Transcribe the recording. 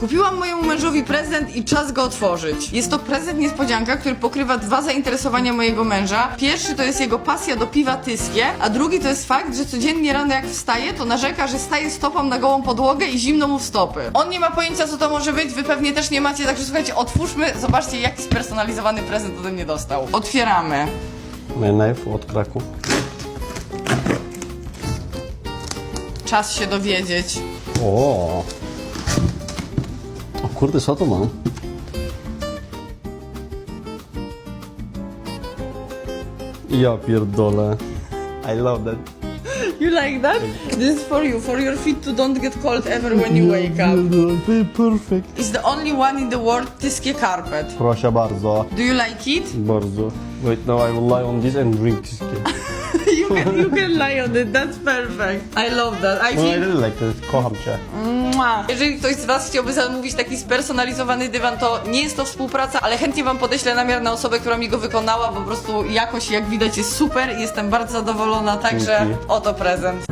Kupiłam mojemu mężowi prezent i czas go otworzyć. Jest to prezent niespodzianka, który pokrywa dwa zainteresowania mojego męża. Pierwszy to jest jego pasja do piwa tyskie, a drugi to jest fakt, że codziennie rano jak wstaje, to narzeka, że staje stopą na gołą podłogę i zimno mu w stopy. On nie ma pojęcia, co to może być, wy pewnie też nie macie, także słuchajcie, otwórzmy, zobaczcie, jaki spersonalizowany prezent ode mnie dostał. Otwieramy. Knife od Kraków. Czas się dowiedzieć. O. Kurde, co to mam? Ja pierdolę. I love that. You like that? This is for you, for your feet to don't get cold ever when you wake up. Perfect. It's the only one in the world tyskie carpet. Proszę bardzo. Do you like it? Bardzo. Wait, now I will lie on this and drink cake. you can you can lie on it. That's perfect. I love that. I No, I really like this. Kocham cię. Mua. Jeżeli ktoś z Was chciałby zamówić taki spersonalizowany dywan, to nie jest to współpraca, ale chętnie Wam podeślę namiar na osobę, która mi go wykonała, bo po prostu jakość, jak widać, jest super i jestem bardzo zadowolona, także Dzięki. oto prezent.